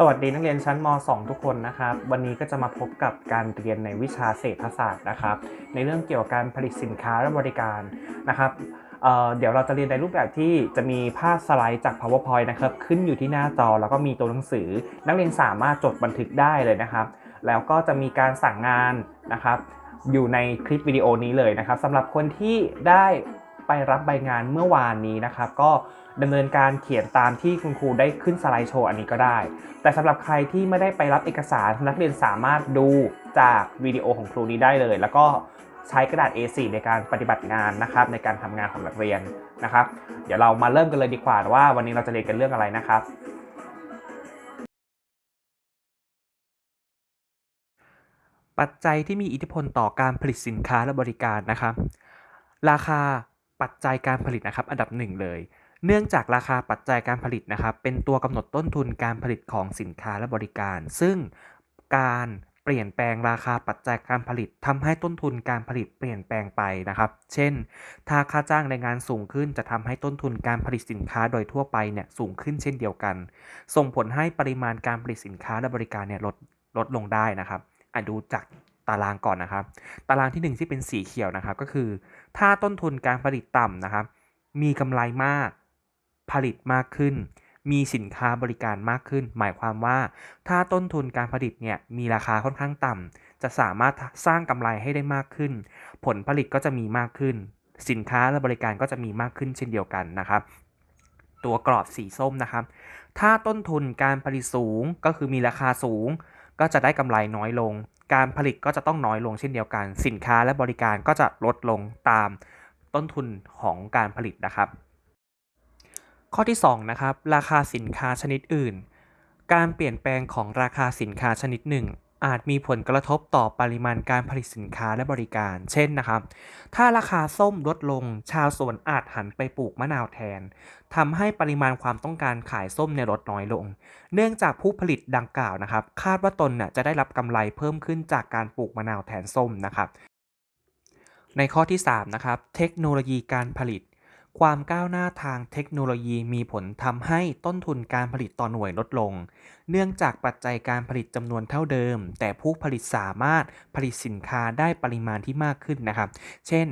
สวัสดีนักเรียนชั้นม .2 ทุกคนนะครับ วันนี้ก็จะมาพบกับการเรียนในวิชาเศรษฐศาสตร์นะครับ ในเรื่องเกี่ยวกับการผลิตสินค้าและบริการนะครับเเดี๋ยวเราจะเรียนในรูปแบบที่จะมีภาพสไลด์จาก powerpoint นะครับ ขึ้นอยู่ที่หน้าจอแล้วก็มีตัวหนังสือ นักเรียนสามารถจดบันทึกได้เลยนะครับ แล้วก็จะมีการสั่งงานนะครับ อยู่ในคลิปวิดีโอนี้เลยนะครับสำหรับคนที่ได้ ไปรับใบงานเมื่อวานนี้นะครับ ก็ดำเนินการเขียนตามที่คุณครูได้ขึ้นสไลด์โชว์อันนี้ก็ได้ แต่สำหรับใครที่ไม่ได้ไปรับเอกสารนักเรียนสามารถดูจากวิดีโอของครูนี้ได้เลย แล้วก็ใช้กระดาษ A4 ในการปฏิบัติงานนะครับในการทำงานของนักเรียนนะครับ เดี๋ยวเรามาเริ่มกันเลยดีกว่าว่า วันนี้เราจะเรียนกันเรื่องอะไรนะครับปัจจัยที่มีอิทธิพลต่อการผลิตสินค้าและบริการนะครับ ราคา ปัจจัยการผลิตนะครับ อันดับหนึ่งเลย เนื่องจากราคาปัจจัยการผลิตนะครับ เป็นตัวกำหนดต้นทุนการผลิตของสินค้าและบริการ ซึ่งการเปลี่ยนแปลงราคาปัจจัยการผลิตทำให้ต้นทุนการผลิตเปลี่ยนแปลงไปนะครับ เช่น ถ้าค่าจ้างแรงงานสูงขึ้นจะทำให้ต้นทุนการผลิตสินค้าโดยทั่วไปเนี่ยสูงขึ้นเช่นเดียวกัน ส่งผลให้ปริมาณการผลิตสินค้าและบริการเนี่ยลดลดลงได้นะครับอะดูจากตารางก่อนนะครับ ตารางที่ 1 ที่เป็นสีเขียวนะครับก็คือ ถ้าต้นทุนการผลิตต่ำนะครับ มีกำไรมาก ผลิตมากขึ้น มีสินค้าบริการมากขึ้น หมายความว่า ถ้าต้นทุนการผลิตเนี่ยมีราคาค่อนข้างต่ำจะสามารถสร้างกำไรให้ได้มากขึ้น ผลผลิตก็จะมีมากขึ้น สินค้าและบริการก็จะมีมากขึ้นเช่นเดียวกันนะครับ ตัวกรอบสีส้มนะครับ ถ้าต้นทุนการผลิตสูงก็คือมีราคาสูง ก็จะได้กำไรน้อยลง การผลิตก็จะต้องน้อยลงเช่นเดียวกัน สินค้าและบริการก็จะลดลงตามต้นทุนของการผลิตนะครับ ข้อที่2นะครับราคาสินค้าชนิดอื่น การเปลี่ยนแปลงของราคาสินค้าชนิดหนึ่ง อาจมีผลกระทบต่อปริมาณการผลิตสินค้าและบริการ เช่นนะครับ ถ้าราคาส้มลดลง ชาวสวนอาจหันไปปลูกมะนาวแทนทำให้ปริมาณความต้องการขายส้มในลดน้อยลง เนื่องจากผู้ผลิตดังกล่าวนะครับ คาดว่าตนน่ะจะได้รับกำไรเพิ่มขึ้นจากการปลูกมะนาวแทนส้มนะครับ ในข้อที่3นะครับ เทคโนโลยีการผลิต ความก้าวหน้าทางเทคโนโลยีมีผลทำให้ต้นทุนการผลิตต่อหน่วยลดลง เนื่องจากปัจจัยการผลิตจำนวนเท่าเดิม แต่ผู้ผลิตสามารถผลิตสินค้าได้ปริมาณที่มากขึ้นนะครับ เช่น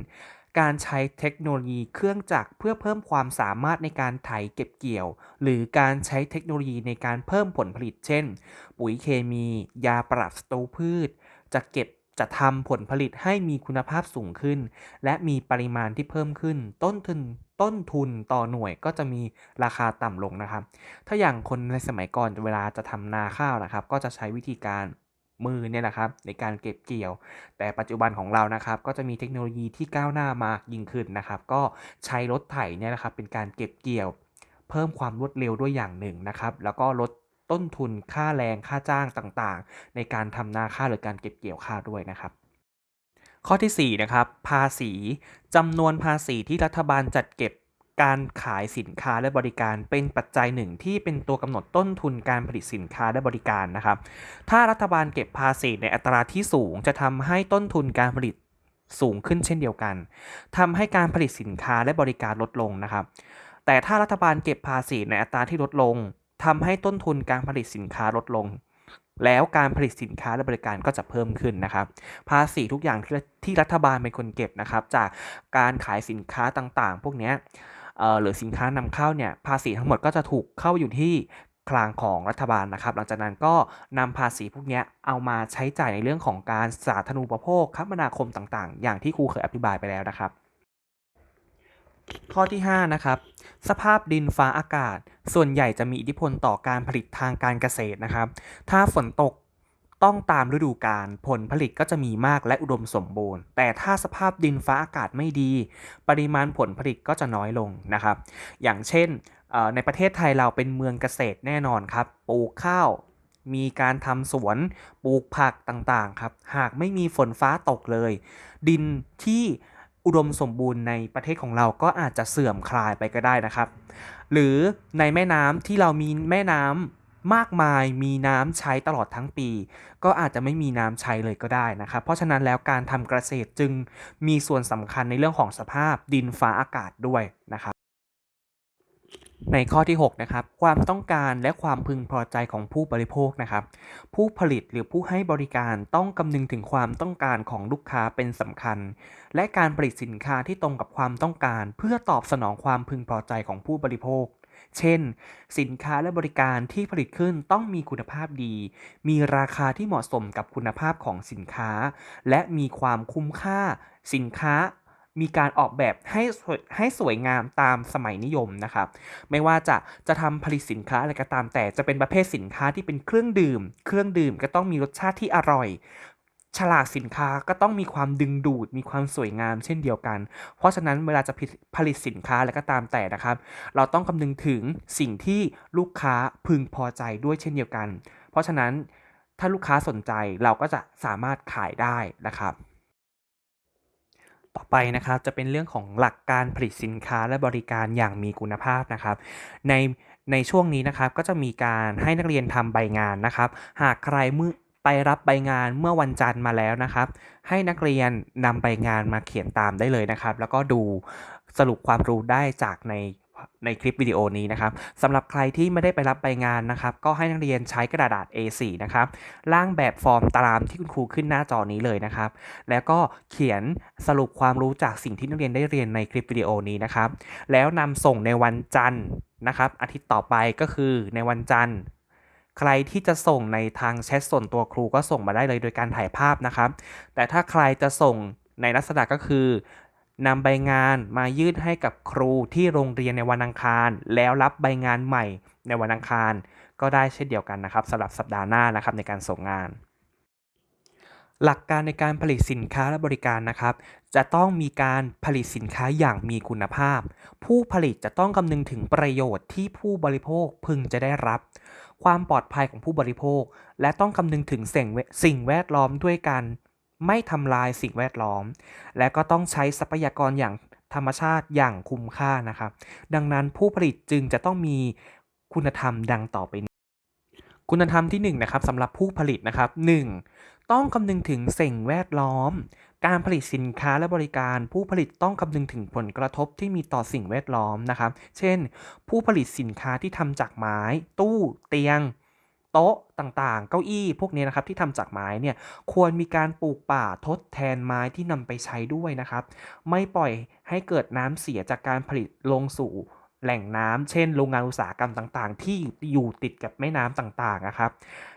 การใช้เทคโนโลยีเครื่องจักรเพื่อเพิ่มความสามารถในการไถเก็บเกี่ยว หรือการใช้เทคโนโลยีในการเพิ่มผลผลิต เช่น ปุ๋ยเคมี ยาปรับศัตรูพืช จะเก็บจะทำผลผลิตให้มีคุณภาพสูงขึ้น และมีปริมาณที่เพิ่มขึ้น ต้นทุนต้นทุนต่อหน่วยก็จะมีราคาต่ำลงนะครับ ถ้าอย่างคนในสมัยก่อนเวลาจะทำนาข้าวนะครับ ก็จะใช้วิธีการมือเนี่ยนะครับในการเก็บเกี่ยว แต่ปัจจุบันของเรานะครับ ก็จะมีเทคโนโลยีที่ก้าวหน้ามากยิ่งขึ้นนะครับ ก็ใช้รถไถเนี่ยนะครับ เป็นการเก็บเกี่ยว เพิ่มความรวดเร็วด้วยอย่างหนึ่งนะครับ แล้วก็ลดต้นทุนค่าแรงค่าจ้างต่างๆ ในการทำนาข้าวหรือการเก็บเกี่ยวข้าวด้วยนะครับ ข้อที่4นะครับภาษีจำนวนภาษีที่รัฐบาลจัดเก็บการขายสินค้าและบริการเป็นปัจจัยหนึ่งที่เป็นตัวกำหนดต้นทุนการผลิตสินค้าและบริการนะครับ ถ้ารัฐบาลเก็บภาษีในอัตราที่สูงจะทำให้ต้นทุนการผลิตสูงขึ้นเช่นเดียวกันทำให้การผลิตสินค้าและบริการลดลงนะครับ แต่ถ้ารัฐบาลเก็บภาษีในอัตราที่ลดลงทำให้ต้นทุนการผลิตสินค้าลดลง แล้วการผลิตสินค้าและบริการก็จะเพิ่มขึ้นนะครับ ภาษีทุกอย่างที่ที่รัฐบาลเป็นคนเก็บนะครับ จากการขายสินค้าต่างๆ พวกนี้หรือสินค้านำเข้าเนี่ยภาษีทั้งหมดก็จะถูกเข้าอยู่ที่คลังของรัฐบาลนะครับ หลังจากนั้นก็นำภาษีพวกนี้เอามาใช้จ่ายในเรื่องของการสาธารณูปโภคคมนาคมต่างๆ อย่างที่ครูเคยอธิบายไปแล้วนะครับ ข้อที่ 5 นะครับ สภาพดินฟ้าอากาศ ส่วนใหญ่จะมีอิทธิพลต่อการผลิตทางการเกษตรนะครับ ถ้าฝนตกต้องตามฤดูกาลผลผลิตก็จะมีมากและอุดมสมบูรณ์ แต่ถ้าสภาพดินฟ้าอากาศไม่ดี ปริมาณผลผลิตก็จะน้อยลงนะครับ อย่างเช่นในประเทศไทยเราเป็นเมืองเกษตรแน่นอนครับปลูกข้าวมีการทำสวนปลูกผักต่างๆครับ หากไม่มีฝนฟ้าตกเลย ดินที่ อุดมสมบูรณ์ในประเทศของเราก็อาจจะเสื่อมคลายไปก็ได้นะครับ หรือในแม่น้ำที่เรามีแม่น้ำมากมายมีน้ำใช้ตลอดทั้งปี ก็อาจจะไม่มีน้ำใช้เลยก็ได้นะครับ เพราะฉะนั้นแล้วการทำเกษตรจึงมีส่วนสำคัญในเรื่องของสภาพดินฟ้าอากาศด้วยนะครับ ในข้อที่ 6 นะครับ ความต้องการและความพึงพอใจของผู้บริโภคนะครับ ผู้ผลิตหรือผู้ให้บริการต้องคำนึงถึงความต้องการของลูกค้าเป็นสำคัญ และการผลิตสินค้าที่ตรงกับความต้องการ เพื่อตอบสนองความพึงพอใจของผู้บริโภค เช่น สินค้าและบริการที่ผลิตขึ้นต้องมีคุณภาพดี มีราคาที่เหมาะสมกับคุณภาพของสินค้า และมีความคุ้มค่า สินค้า มีการออกแบบให้สวยให้สวยงามตามสมัยนิยมนะครับ ไม่ว่าจะจะทำผลิตสินค้าอะไรก็ตาม แต่จะเป็นประเภทสินค้าที่เป็นเครื่องดื่ม เครื่องดื่มก็ต้องมีรสชาติที่อร่อย ฉลากสินค้าก็ต้องมีความดึงดูด มีความสวยงามเช่นเดียวกัน เพราะฉะนั้นเวลาจะผลิตสินค้าอะไรก็ตามแต่นะครับ เราต้องคำนึงถึงสิ่งที่ลูกค้าพึงพอใจด้วยเช่นเดียวกัน เพราะฉะนั้นถ้าลูกค้าสนใจเราก็จะสามารถขายได้นะครับ ต่อไปนะครับจะเป็นเรื่องของหลักการผลิตสินค้าและบริการอย่างมีคุณภาพนะครับ ในในช่วงนี้นะครับก็จะมีการให้นักเรียนทำใบงานนะครับ หากใครมือไปรับใบงานเมื่อวันจันทร์มาแล้วนะครับ ให้นักเรียนนำใบงานมาเขียนตามได้เลยนะครับ แล้วก็ดูสรุปความรู้ได้จากใน ในคลิปวิดีโอนี้นะครับสำหรับใครที่ไม่ได้ไปรับใบงานนะครับ ก็ให้นักเรียนใช้กระดาษ A4 นะครับร่างแบบฟอร์มตามที่คุณครูขึ้นหน้าจอนี้เลยนะครับ แล้วก็เขียนสรุปความรู้จากสิ่งที่นักเรียนได้เรียนในคลิปวิดีโอนี้นะครับ แล้วนำส่งในวันจันทร์นะครับ อาทิตย์ต่อไปก็คือในวันจันทร์ใครที่จะส่งในทางแชทส่วนตัวครูก็ส่งมาได้เลยโดยการถ่ายภาพนะครับ แต่ถ้าใครจะส่งในลักษณะก็คือ นำใบงานมายื่นให้กับครูที่โรงเรียนในวันอังคาร แล้วรับใบงานใหม่ในวันอังคาร ก็ได้เช่นเดียวกันนะครับสำหรับสัปดาห์หน้านะครับในการส่งงาน หลักการในการผลิตสินค้าและบริการนะครับ จะต้องมีการผลิตสินค้าอย่างมีคุณภาพ ผู้ผลิตจะต้องคำนึงถึงประโยชน์ที่ผู้บริโภคพึงจะได้รับ ความปลอดภัยของผู้บริโภค และต้องคำนึงถึงสิ่งสิ่งแวดล้อมด้วยการ ไม่ทำลายสิ่งแวดล้อม และก็ต้องใช้ทรัพยากรอย่างธรรมชาติอย่างคุ้มค่านะครับ ดังนั้นผู้ผลิตจึงจะต้องมีคุณธรรมดังต่อไปนี้คุณธรรมที่1นงนะครับสำหรับผู้ผลิตนะครับ 1. ต้องคำนึงถึงสิ่งแวดล้อม การผลิตสินค้าและบริการ ผู้ผลิตต้องคำนึงถึงผลกระทบที่มีต่อสิ่งแวดล้อมนะครับ เช่น ผู้ผลิตสินค้าที่ทำจากไม้ ตู้ เตียง โต๊ะต่างๆ เก้าอี้พวกนี้นะครับที่ทำจากไม้เนี่ยควรมีการปลูกป่าทดแทนไม้ที่นำไปใช้ด้วยนะครับ ไม่ปล่อยให้เกิดน้ำเสียจากการผลิตลงสู่แหล่งน้ำเช่น โรงงานอุตสาหกรรมต่าง ๆ ที่อยู่ติดกับแม่น้ำต่างๆนะครับ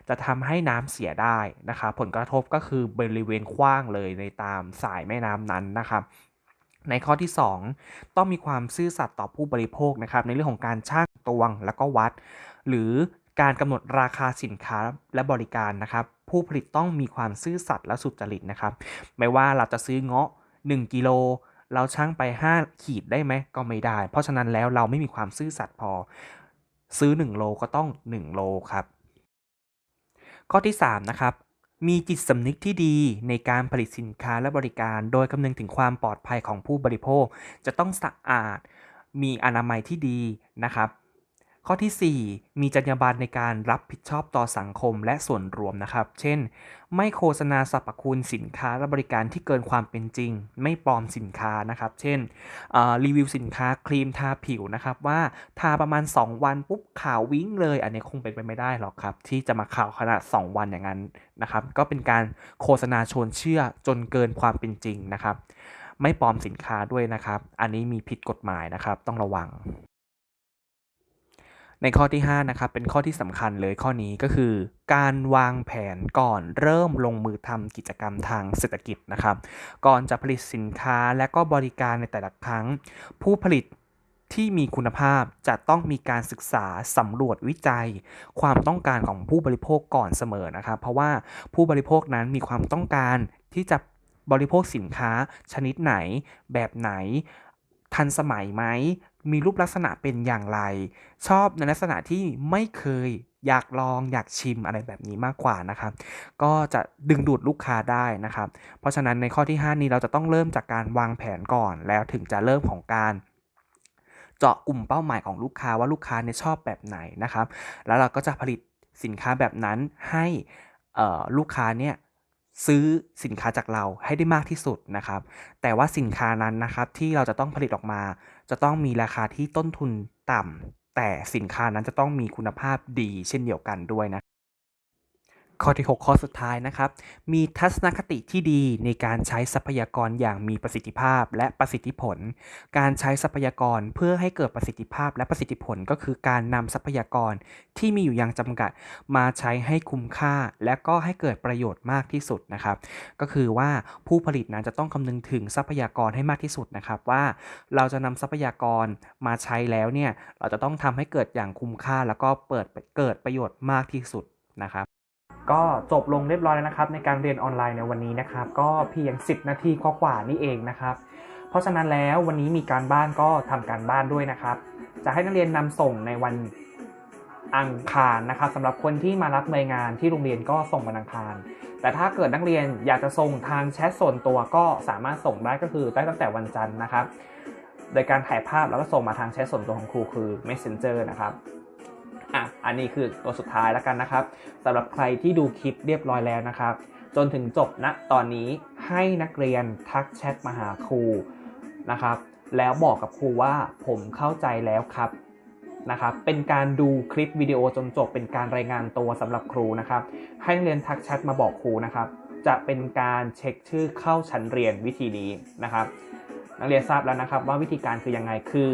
จะทำให้น้ำเสียได้นะครับผลกระทบก็คือบริเวณกว้างเลยในตามสายแม่น้ำนั้นนะครับในข้อที่ 2 ต้องมีความซื่อสัตย์ต่อผู้บริโภคนะครับในเรื่องของการช่างตวงแล้วก็วัด หรือ การกำหนดราคาสินค้าและบริการนะครับ ผู้ผลิตต้องมีความซื่อสัตย์และสุจริตนะครับ ไม่ว่าเราจะซื้อเงาะ 1กิโลเราช่างไป 5 ขีดได้ไหมก็ไม่ได้ เพราะฉะนั้นแล้วเราไม่มีความซื่อสัตย์พอ ซื้อ 1 โลก็ต้อง 1 โลครับ ข้อที่ 3 นะครับ มีจิตสำนึกที่ดีในการผลิตสินค้าและบริการ โดยคำนึงถึงความปลอดภัยของผู้บริโภค จะต้องสะอาด มีอนามัยที่ดีนะครับ ข้อที่ 4 มีจรรยาบรรณในการรับผิดชอบต่อสังคมและส่วนรวมนะครับ เช่น ไม่โฆษณาสรรพคุณสินค้าและบริการที่เกินความเป็นจริง ไม่ปลอมสินค้านะครับ เช่นรีวิวสินค้าครีมทาผิวนะครับว่าทาประมาณ 2 วันปุ๊บขาววิ่งเลย อันนี้คงเป็นไปไม่ได้หรอกครับ ที่จะมาข่าวขนาด 2 วันอย่างนั้นนะครับ ก็เป็นการโฆษณาชวนเชื่อจนเกินความเป็นจริงนะครับ ไม่ปลอมสินค้าด้วยนะครับ อันนี้มีผิดกฎหมายนะครับ ต้องระวัง ในข้อที่5นะครับเป็นข้อที่สำคัญเลยข้อนี้ก็คือ การวางแผนก่อนเริ่มลงมือทำกิจกรรมทางเศรษฐกิจนะครับ ก่อนจะผลิตสินค้าและก็บริการในแต่ละครั้ง ผู้ผลิตที่มีคุณภาพจะต้องมีการศึกษาสำรวจวิจัย ความต้องการของผู้บริโภคก่อนเสมอนะครับเพราะว่าผู้บริโภคนั้นมีความต้องการที่จะบริโภคสินค้าชนิดไหน แบบไหน ทันสมัยไหม มีรูปลักษณะเป็นอย่างไร ชอบในลักษณะที่ไม่เคยอยากลองอยากชิมอะไรแบบนี้มากกว่านะครับ ก็จะดึงดูดลูกค้าได้นะครับ เพราะฉะนั้นในข้อที่ 5 นี้เราจะต้องเริ่มจากการวางแผนก่อน แล้วถึงจะเริ่มของการเจาะกลุ่มเป้าหมายของลูกค้าว่าลูกค้าเนี่ยชอบแบบไหนนะครับ แล้วเราก็จะผลิตสินค้าแบบนั้นให้ลูกค้าเนี่ยซื้อสินค้าจากเราให้ได้มากที่สุดนะครับ แต่ว่าสินค้านั้นนะครับที่เราจะต้องผลิตออกมา จะต้องมีราคาที่ต้นทุนต่ำแต่สินค้านั้นจะต้องมีคุณภาพดีเช่นเดียวกันด้วยนะ ข้อที่ 6 ข้อสุดท้ายนะครับ มีทัศนคติที่ดีในการใช้ทรัพยากรอย่างมีประสิทธิภาพและประสิทธิผล การใช้ทรัพยากรเพื่อให้เกิดประสิทธิภาพและประสิทธิผลก็คือการนำทรัพยากรที่มีอยู่อย่างจำกัด มาใช้ให้คุ้มค่า และก็ให้เกิดประโยชน์มากที่สุดนะครับ ก็คือว่าผู้ผลิตนั้นจะต้องคำนึงถึงทรัพยากรให้มากที่สุดนะครับว่า เราจะนำทรัพยากรมาใช้แล้วเนี่ยเราจะต้องทำให้เกิดอย่างคุ้มค่า แล้วก็เปิดเกิดประโยชน์มากที่สุดนะครับ ก็จบลงเรียบร้อยแล้วนะครับ ในการเรียนออนไลน์ในวันนี้นะครับ ก็เพียง 10 นาทีกว่าๆนี่เองนะครับ เพราะฉะนั้นแล้ววันนี้มีการบ้านก็ทำการบ้านด้วยนะครับ จะให้นักเรียนนำส่งในวันอังคารนะครับสำหรับคนที่มารับรายงานที่โรงเรียนก็ส่งวันอังคาร แต่ถ้าเกิดนักเรียนอยากจะส่งทางแชทส่วนตัวก็สามารถส่งได้ก็คือได้ตั้งแต่วันจันทร์นะครับ โดยการถ่ายภาพแล้วก็ส่งมาทางแชทส่วนตัวของครูคือ Messenger นะครับ อะอันนี้คือตัวสุดท้ายแล้วกันนะครับสำหรับใครที่ดูคลิปเรียบร้อยแล้วนะครับ จนถึงจบณตอนนี้ให้นักเรียนทักแชทมาหาครูนะครับ แล้วบอกกับครูว่าผมเข้าใจแล้วครับนะครับเป็นการดูคลิปวิดีโอจนจบเป็นการรายงานตัวสำหรับครูนะครับ ให้นักเรียนทักแชทมาบอกครูนะครับ จะเป็นการเช็คชื่อเข้าชั้นเรียนวิธีนี้นะครับ นักเรียนทราบแล้วนะครับว่าวิธีการคือยังไงคือ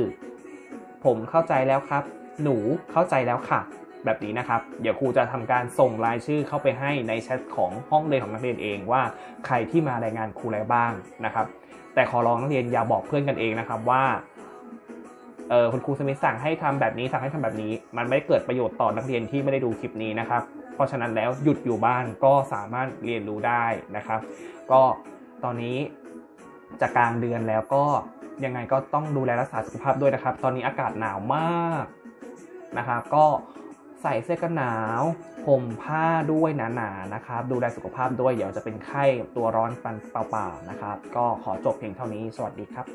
ผมเข้าใจแล้วครับ หนูเข้าใจแล้วค่ะ แบบนี้นะครับ เดี๋ยวครูจะทำการส่งรายชื่อเข้าไปให้ในแชทของห้องเรียนของนักเรียนเองว่าใครที่มารายงานครูอะไรบ้างนะครับ แต่ขอร้องนักเรียนอย่าบอกเพื่อนกันเองนะครับว่าเออคุณครูสมิธสั่งให้ทำแบบนี้สั่งให้ทำแบบนี้ มันไม่ได้เกิดประโยชน์ต่อนักเรียนที่ไม่ได้ดูคลิปนี้นะครับ เพราะฉะนั้นแล้วหยุดอยู่บ้านก็สามารถเรียนรู้ได้นะครับ ก็ตอนนี้จะกลางเดือนแล้วก็ยังไงก็ต้องดูแลรักษาสุขภาพด้วยนะครับ ตอนนี้อากาศหนาวมาก นะครับก็ใส่เสื้อกันหนาวห่มผ้าด้วยหนาๆนนะครับ ดูแลสุขภาพด้วยเดี๋ยวจะเป็นไข้ตัวร้อนปันเปล่าๆนะครับ ก็ขอจบเพียงเท่านี้สวัสดีครับ